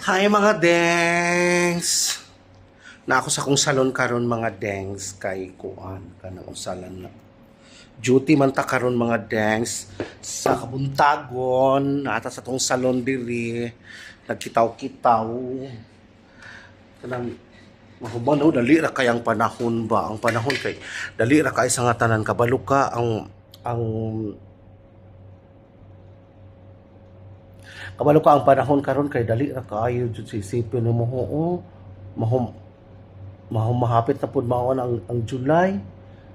Hi mga dengs! Na ako sa kong salon karon mga dengs kay kuan kanang usalan na. Duty man ta karon mga dengs sa kabuntagon ata sa tong salon diri nagkitaw-kitaw. Kanang mahuman oh, dali ra kayang panahon ba ang panahon kay dali ra kay sa nga tanan kabalo ka ang ang kabalo ka ang panahon karon kay dali ra kaayo jud sa isipin mo oo mahum mahum mahapit na pud mao ang ang July.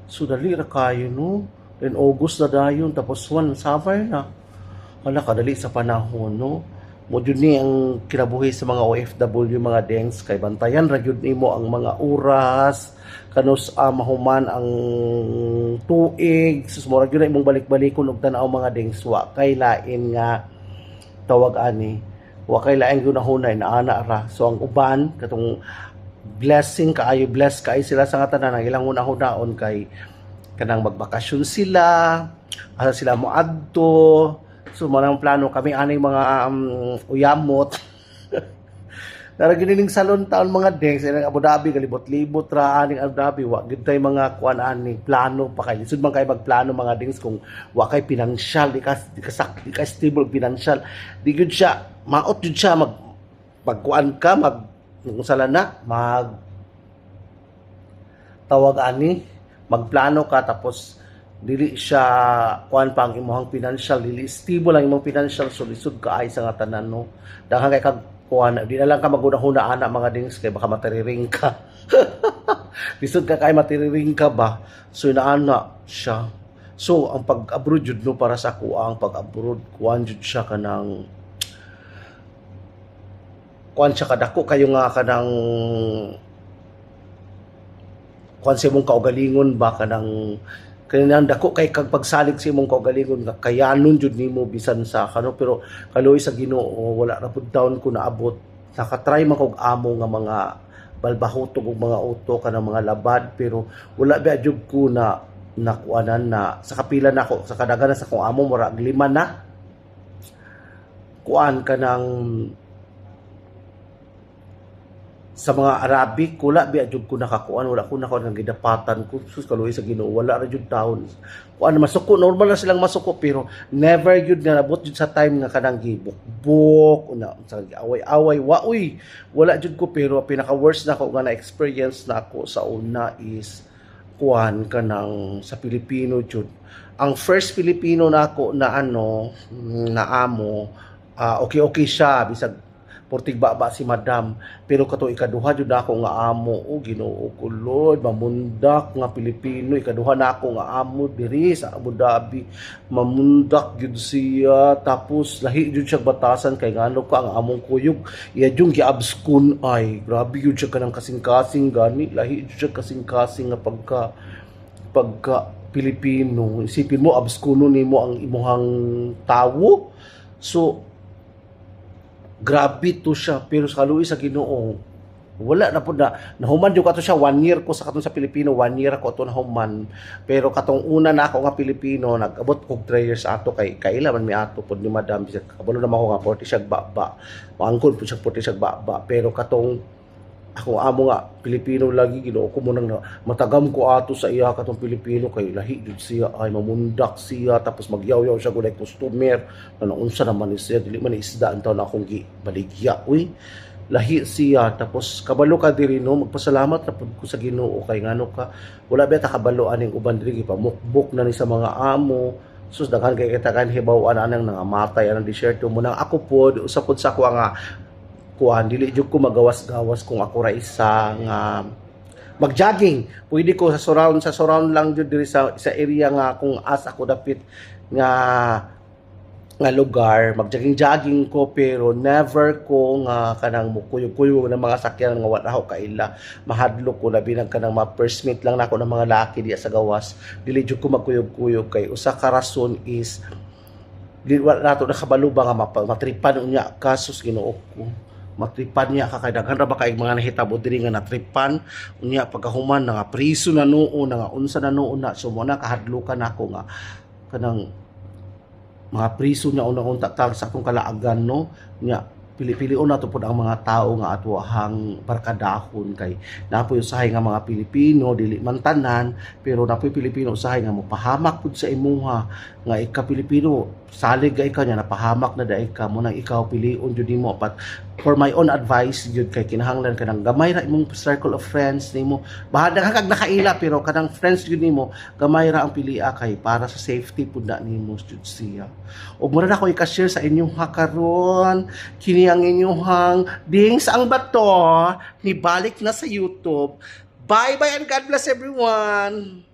So dali ra kayo no? Then August na dayon tapos one summer na. Wala kadali sa panahon no? Mo jud ni ang kinabuhi sa mga OFW mga dengs kay bantayan ra jud nimo ang mga oras. Kanus ah, mahuman ang tuig. Sus mura jud na imong balik-balikon og tan-aw mga dengs. Wa kay lain nga tawag ani wa kay laing gunahunay na ana ra. So ang uban katong blessing kaayo bless kay sila sa nga tanan ang ilang hunahon kay kanang magbakasyon sila asa sila mo adto. So mo nang plano kami aning mga um, uyamot Nara ginining salon taon mga deng sa Abu Dhabi kalibot-libot ra aning Abu Dhabi. Wa gid tay mga kuan ani plano pa kay lisod man kay magplano mga dings kung wa kay pinansyal di ka di ka, di ka stable pinansyal. Di gyud siya maot gyud siya mag pagkuan ka mag kung na mag tawag ani magplano ka tapos dili siya kuan pa ang imong financial dili stable ang imong financial so lisod ka ay sa nga tanan no? Daghang kay kuan di na lang ka maguna-huna ana mga dings kay baka matiriring ka. Lisod ka kay matiriring ka ba? So inaana siya. So ang pag-abroad jud no para sa ako ang pag-abroad kuan jud siya kanang kuan siya kadako kayo nga kanang kuan sa imong kaugalingon ba kanang kanang dako kay kag pagsalig sa imong kaugalingon nga kayanon jud nimo bisan sa kano pero kaluoy sa Ginoo wala ra pud taon ko naabot. Nakatry man kog amo nga mga balbahutog ug mga uto kanang mga labad pero wala ba jud ko na nakuanan na sa kapila na ako sa kadaghan sa kong amo mura lima na. Kuan kanang sa mga Arabic wala biya jud ko nakakuan wala ko nakakuan ng gidapatan ko. Sus kaluoy sa Ginoo wala ra jud taon kuan masuko normal na silang masuko pero never jud nga nabot jud sa time nga kanang gibuk-buk una sa away-away wa uy wala jud ko pero pinaka worst na ko nga na experience na ako sa una is kuan kanang sa Pilipino jud. Ang first Filipino na ako na ano na amo ah, okay okay siya bisag portig baba si madam? Pero kato ikaduha jud ako nga amo. O Ginoo ko Lord mamundak nga Pilipino. Ikaduha na ako nga amo diri sa Abu Dhabi. Mamundak jud siya. Tapos lahi jud siya batasan. Kay ngano ka ang among kuyog? Iya jung giabskun. Ay grabe jud siya kanang kasing-kasing gani. Lahi jud siya kasing-kasing nga pagka pagka Pilipino. Isipin mo abskuno nimo ang imuhang tawo. So grabe to siya. Pero sa kaluoy sa Ginoo wala na po na nahuman jud kato siya. One year ko sa katong sa Pilipino one year ako to nahuman. Pero katong una na ako nga Pilipino nag-abot kog 3 years ato kay kaila man mi ato pod ni madam. Bisag kabalo na ako nga porti siya baba maangkon po siya porti siya baba pero katong ako amo nga Pilipino lagi Ginoo ko mo nang na- matagam ko ato sa iya katong Pilipino kay lahi jud siya ay mamundak siya tapos magyaw-yaw siya gulay customer. Na naunsa naman ni siya dili man isda ang taon akong gi baligya uy lahi siya tapos kabalo ka diri no? Magpasalamat na pud ko sa Ginoo kay ngano ka wala ba ta kabalo aning uban diri gipamukbok na ni sa mga amo. Sus daghan kay kita kan hibaw-an anang nangamatay anang disyerto mo nang ako pod usa pod sa ko nga kuan dili jud ko magawas-gawas kung ako ra isa nga mag-jogging. Pwede ko sa surround sa surround lang jud diri sa sa area nga kung as ako dapit nga nga lugar. Mag-jogging-jogging ko pero never ko nga kanang mukuyog-kuyog ng mga sakyan nga wala ako kaila. Mahadlok ko labi ng kanang mga first meet lang nako ng mga laki diya sa gawas. Dili jud ko magkuyog-kuyog kay usa ka rason is di wala nato nakabalo ba nga matripan unya kasus Ginoo ko matripan niya ka kay daghan ra ba kay mga nahitabo diri nga natripan? Unya pagkahuman nga priso na noon na nga unsa na noon na. So mo na kahadlukan ako nga kanang mga priso niya unang tatag sa akong kalaagan no? Nya pili-pilion na to po ang mga tao nga atuhang barkadahon kay napoy usahay nga mga Pilipino dili man tanan pero napoy Pilipino usahay nga mopahamak pud sa imuha nga ika Pilipino salig ka niya napahamak na dai ka. Mo nang ikaw pilion jud nimo. But for my own advice jud kay kinahanglan ka ng gamay ra imong circle of friends nimo. Bahada ka kag nakaila pero kanang friends jud nimo gamay ra ang pilia kay para sa safety pud na nimo jud siya. Ug mura na ko i-share sa inyong hakaron kini ang inyong dings ang bato ni balik na sa YouTube. Bye bye and God bless everyone